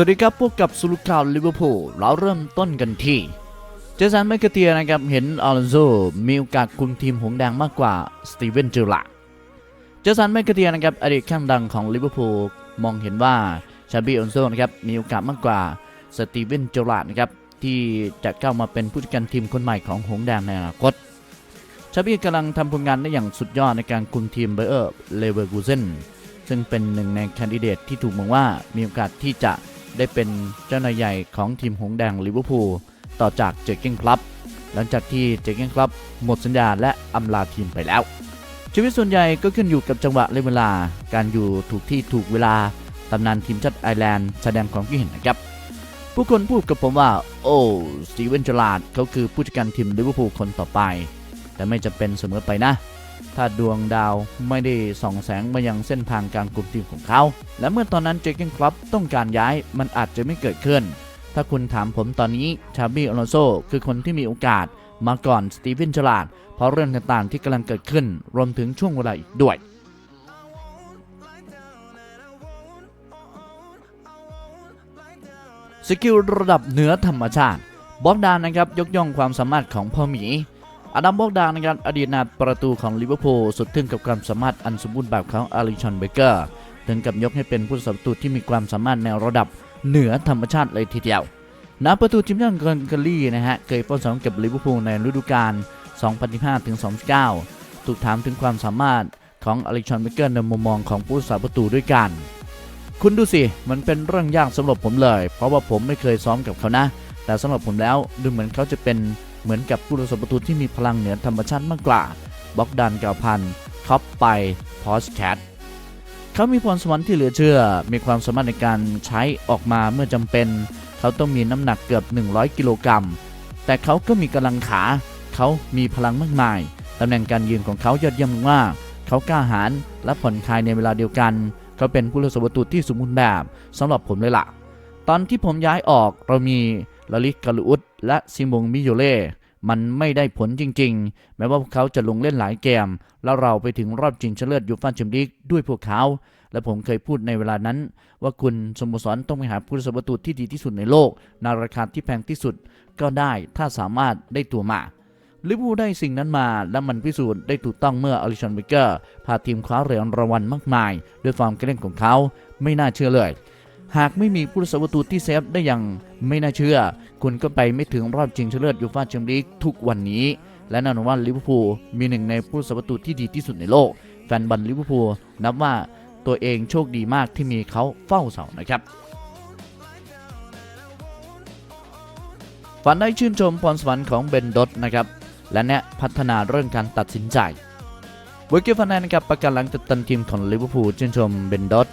วัสดีครับพวกกับสุลุข่าวลิเวอร์พูลเราเริ่มต้นกันที่เจสันแมคเกเตียนะครับเห็นอัลโซมีโอกาสคุมทีมหงแดงมากกว่าสตีเวนเจอร์ลาเจสันแมคเกเตียนะครับอดีตข้างดังของลิเวอร์พูลมองเห็นว่าชาบีอัลโซนะครับมีโอกาสมากกว่าสตีเวนเจอร์ลานะครับที่จะเข้ามาเป็นผู้จัดการทีมคนใหม่ของหงแดงในอนาคตชาบีกำลังทำผลงานได้อย่างสุดยอดในการคุมทีมเบเออร์เลเวอร์กูเซนซึ่งเป็นหนึ่งในแคนดิเดตที่ถูกมองว่ามีโอกาสที่จะ ได้เป็นเจ้านายใหญ่ของทีมหงสแดงลิเวอร์พูลต่อจากเจเก้งคลับ หลังจากที่เจเก้งคลับหมดสัญญาและอำลาทีมไปแล้ว ชีวิตส่วนใหญ่ก็ขึ้นอยู่กับจังหวะและเวลา การอยู่ถูกที่ถูกเวลาตำนานทีมชาติไอร์แลนด์แสดงความคิดเห็นนะครับ ผู้คนพูดกับผมว่า โอ้สตีเวนจลาดเขาคือผู้จัดการทีมลิเวอร์พูลคนต่อไป แต่ไม่จะเป็นเสมอไปนะ ถ้าดวงดาวไม่ได้ส่องแสงมายังเส้นทางการกลุ่มทีมของเขา และเมื่อตอนนั้นเจอเก้งคลับต้องการย้ายมันอาจจะไม่เกิดขึ้น ถ้าคุณถามผมตอนนี้ชาบี้อลอนโซคือคนที่มีโอกาสมาก่อนสตีเวนจลาดเพราะเรื่องต่างๆที่กำลังเกิดขึ้นรวมถึงช่วงเวลาอีกด้วยสกิลระดับเหนือธรรมชาติ บอกดานนะครับยกย่องความสามารถของพ่อหมี อดัมบอกดานนะครับอดีตนาประตูของลิเวอร์พูลสุดทึ่งกับความสามารถอันสมบูรณ์แบบของอาริชอนเบเกอร์ถึงกับยกให้เป็นผู้รักษาประตูที่มีความสามารถในระดับเหนือธรรมชาติเลยทีเดียวนักประตูทีมชาติเกนกลี่นะฮะเคยป้อนสองกับลิเวอร์พูลในฤดูกาล 2015-2019 ถูกถามถึงความสามารถของอลิชอนเบเกอร์ในมุมมองของผู้รักษาประตูด้วยกัน คุณดูสิ มันเป็นเรื่องยากสำหรับผมเลย เพราะว่าผมไม่เคยซ้อมกับเขานะ แต่สำหรับผมแล้วดูเหมือนเขาจะเป็น เหมือนกับผู้รักษาประตูที่มีพลังเหนือธรรมชาติมากกว่าบ็อกดันกาวพันท็อปไปพอสแคทเขามีพรสวรรค์ที่เหลือเชื่อ มีความสามารถในการใช้ออกมาเมื่อจำเป็น เขาต้องมีน้ำหนักเกือบ 100 กิโลกรัม แต่เขาก็มีกำลังขา เขามีพลังมากมาย ตำแหน่งการยืนของเขายอดเยี่ยมมากเขากล้าหาญและผ่อนคลายในเวลาเดียวกัน เขาเป็นผู้รักษาประตูที่สมบูรณ์แบบสำหรับผมเลยล่ะ ตอนที่ผมย้ายออกเรามีลาลิกกาลูอุดและซิมงมิโยเล่ มันไม่ได้ผลจริงๆ แม้ว่าพวกเขาจะลงเล่นหลายเกม แล้วเราไปถึงรอบชิงชนะเลิศยูฟ่าแชมเปี้ยนด้วยพวกเขา และผมเคยพูดในเวลานั้น ว่าคุณสโมสรต้องไปหาผู้รักษาประตูที่ดีที่สุดในโลกในราคาที่แพงที่สุดก็ได้ถ้าสามารถได้ตัวมาลิเวอร์พูลได้สิ่งนั้นมา และมันพิสูจน์ได้ถูกต้องเมื่ออลิชันเบเกอร์พาทีมคว้าเหรียญรางวัลมากมาย ด้วยฟอร์มการเล่นของเขาไม่น่าเชื่อเลย หากไม่มีผู้รักษาประตูที่เซฟได้อย่างไม่น่าเชื่อ คุณก็ไปไม่ถึงรอบชิงชนะเลิศยูฟ่าแชมเปี้ยนลีกทุกวันนี้ และแน่นอนว่าลิเวอร์พูลมีหนึ่งในผู้รักษาประตูที่ดีที่สุดในโลก แฟนบอลลิเวอร์พูลนับว่าตัวเองโชคดีมากที่มีเขาเฝ้าเสานะครับฝันได้ชื่นชมพรสวรรค์ของเบนดอตนะครับและแนะพัฒนาเรื่องการตัดสินใจเวอร์เกฟันแนนนะครับประกาศหลังจากตันทีมของลิเวอร์พูลชื่นชมเบนดอต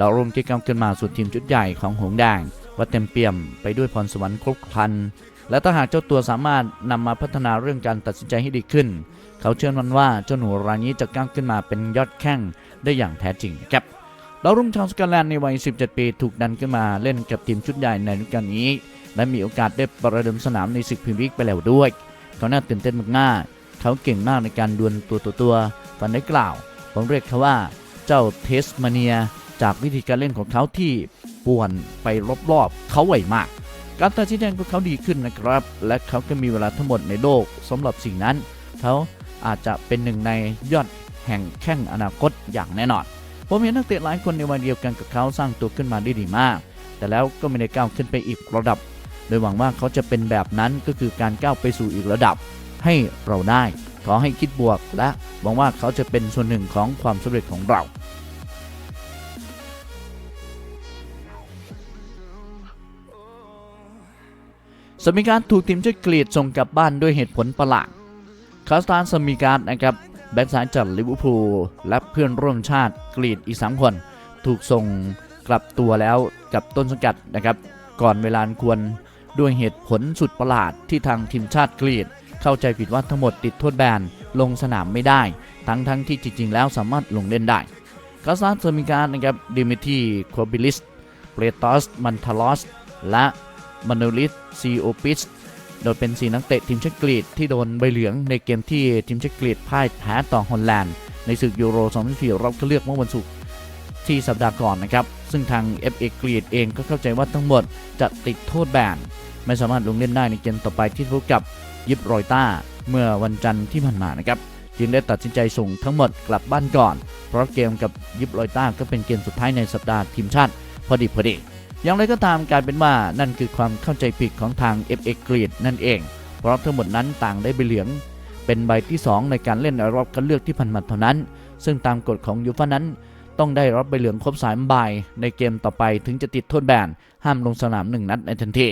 ดาวรุ่งที่ก้าวขึ้นมาสู่ทีมชุดใหญ่ของหงส์แดงว่าเต็มเปี่ยมไปด้วยพรสวรรค์ครบครัน และถ้าหากเจ้าตัวสามารถนำมาพัฒนาเรื่องการตัดสินใจให้ดีขึ้น เขาเชื่อมั่นว่าเจ้าหนูรายนี้จะก้าวขึ้นมาเป็นยอดแข้งได้อย่างแท้จริงครับดาวรุ่งชาวสกอตแลนด์ในวัย 17 ปีถูกดันขึ้นมาเล่นกับทีมชุดใหญ่ในฤดูกาลนี้ และมีโอกาสได้ประเดิมสนามในศึกพรีเมียร์ลีกไปแล้วด้วย เขาน่าตื่นเต้นมากๆเขาเก่งมากในการดวลตัวต่อตัวฟันได้กล่าว ผมเรียกเขาว่าเจ้าเทสมาเนีย จากวิธีการเล่นของเขาที่ป่วนไปรอบๆเขาไหวมาก การตัดสินใจของเขาดีขึ้นนะครับ และเขาก็มีเวลาทั้งหมดในโลกสำหรับสิ่งนั้น เขาอาจจะเป็นหนึ่งในยอดแห่งแข้งอนาคตอย่างแน่นอน ผมเห็นนักเตะหลายคนในวัยเดียวกันกับเขาสร้างตัวขึ้นมาได้ดีมาก แต่แล้วก็ไม่ได้ก้าวขึ้นไปอีกระดับ โดยหวังว่าเขาจะเป็นแบบนั้นก็คือการก้าวไปสู่อีกระดับ ให้เราได้ ขอให้คิดบวกและหวังว่าเขาจะเป็นส่วนหนึ่งของความสำเร็จของเรา สมิการถูกทีมชาติกรีดส่งกลับบ้านด้วยเหตุผลประหลาดคาสตานสมิการนะครับแบ็กซ้ายจากลิเวอร์พูลและเพื่อนร่วมชาติกรีดอีกสามคน ถูกส่งกลับตัวแล้วกับต้นสังกัดนะครับ ก่อนเวลาควรด้วยเหตุผลสุดประหลาดที่ทางทีมชาติกรีดเข้าใจผิดว่าทั้งหมดติดโทษแบนลงสนามไม่ได้ ทั้งทั้งที่จริง ๆ แล้วสามารถลงเล่นได้กาซาสมิการนะครับดิมิทีโคบิลิสเปรตอสมันทาลอสและ มานูลิสซีโอปิสโดยเป็นสีนักเตะทีมชาติกรีกที่โดนใบเหลืองในเกมที่ทีมชาติกรีกพ่ายแพ้ต่อฮอลแลนด์ในศึกยูโร 2024รอบคัดเลือกเมื่อวันศุกร์ที่สัปดาห์ก่อนนะครับ ซึ่งทาง FA กรีดเองก็เข้าใจว่าทั้งหมดจะติดโทษแบนไม่สามารถลงเล่นได้ในเกมต่อไปที่พบกับยิปรอยต้าเมื่อวันจันทร์ที่ผ่านมานะครับจึงได้ตัดสินใจส่งทั้งหมดกลับบ้านก่อน เพราะเกมกับยิปรอยต้าก็เป็นเกมสุดท้ายในสัปดาห์ทีมชาติพอดีพอดี อย่างไรก็ตามการเป็นว่านั่นคือความเข้าใจผิดของทาง FA กรีดนั่นเอง เพราะทั้งหมดนั้นต่างได้ใบเหลือง เป็นใบที่ 2 ในการเล่นรอบคัดเลือกที่ผ่านมาเท่านั้น ซึ่งตามกฎของยูฟ่านั้น ต้องได้รับใบเหลืองครบสามใบในเกมต่อไปถึงจะติดโทษแบนห้ามลงสนามหนึ่งนัดในทันที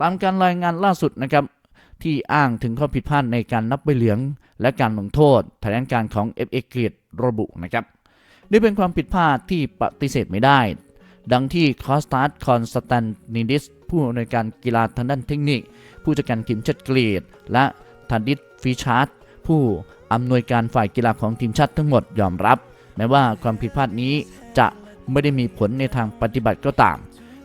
ตามการรายงานล่าสุดนะครับที่อ้างถึงข้อผิดพลาดในการนับใบเหลือง และการลงโทษแถลงการของ FA เกียรระบุนะครับนี่เป็นความผิดพลาดที่ปฏิเสธไม่ได้ ดังที่คอสตาร์คอนสแตนนิดิส ผู้อำนวยการกีฬาทางด้านเทคนิค ผู้จัดการทีมชาติกรีดและทันดิสฟิชาร์ดผู้อำนวยการฝ่ายกีฬาของทีมชาติทั้งหมดยอมรับแม้ว่าความผิดพลาดนี้จะไม่ได้มีผลในทางปฏิบัติก็ตาม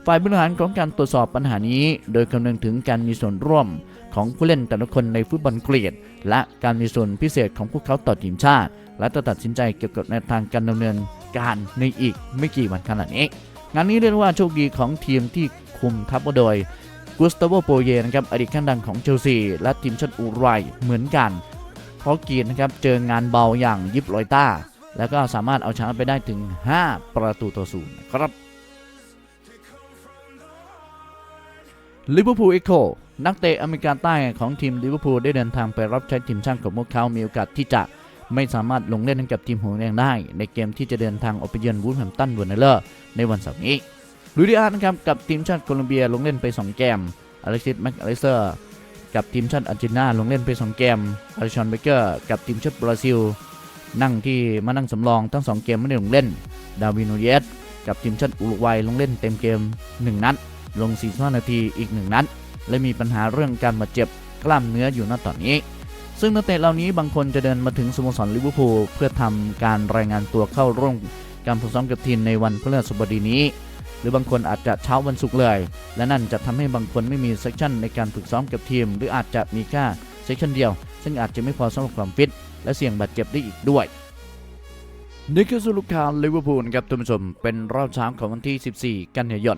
ฝ่ายบริหารของการตรวจสอบปัญหานี้ โดยคำนึงถึงการมีส่วนร่วมของผู้เล่นแต่ละคนในฟุตบอลเกรียดและการมีส่วนพิเศษของพวกเขาต่อทีมชาติ และจะตัดสินใจเกี่ยวกับแนวทางการดำเนินการในอีกไม่กี่วันขนาดนี้ งานนี้เรียกว่าโชคดีของทีมที่คุมทัพโดยกุสตาโวโปเยนะครับอดีตข้างดังของเชลซี และทีมชาติอุรุกวัยเหมือนกัน เพราะกรีนนะครับเจองานเบาอย่างยิปลอยต้า แล้วก็สามารถเอาชนะไปได้ถึง 5 ประตูต่อศูนย์ครับลิเวอร์พูลเอ็กโคนักเตะอเมริกันใต้ของทีมลิเวอร์พูลได้เดินทางไปรับใช้ทีมชาติของพวกเขา มีโอกาสที่จะ ไม่สามารถลงเล่นให้กับทีมหงส์แดงได้ ในเกมที่จะเดินทางออกไปเยือนวูดแฮมป์ตันวันเนเลอร์ในวันเสาร์นี้ลูดิอาร์นะครับกับทีมชาติโคลอมเบียลงเล่นไป 2 เกมอเล็กซิสแม็กอลิเซอร์กับทีมชาติอาร์เจนตินาลงเล่นไป 2 เกมอาริชอนเบเกอร์กับทีมชาติบราซิล นั่งที่มานั่งสำรองทั้ง 2 เกมไม่ได้ลงเล่น ดาวินโนเยสกับทีมชาติอุรุกวัยลงเล่นเต็มเกม 1 นัด ลง 45 นาทีอีก 1 นัด และมีปัญหาเรื่องการบาดเจ็บกล้ามเนื้ออยู่ณตอนนี้ ซึ่งนักเตะเหล่านี้บางคนจะเดินมาถึงสโมสรลิเวอร์พูลเพื่อทำการรายงานตัวเข้าร่วมการฝึกซ้อมกับทีมในวันพฤหัสบดีนี้ หรือบางคนอาจจะเช้าวันศุกร์เลย และนั่นจะทำให้บางคนไม่มีเซสชั่นในการฝึกซ้อมกับทีม หรืออาจจะมีแค่เซสชั่นเดียว ซึ่งอาจจะไม่พอสำหรับความฟิต และเสี่ยงบาดเจ็บได้อีกด้วยนี่คือสรุปข่าวลิเวอร์พูลครับท่านผู้ชมเป็นรอบเช้าของวันที่ 14 กันยายน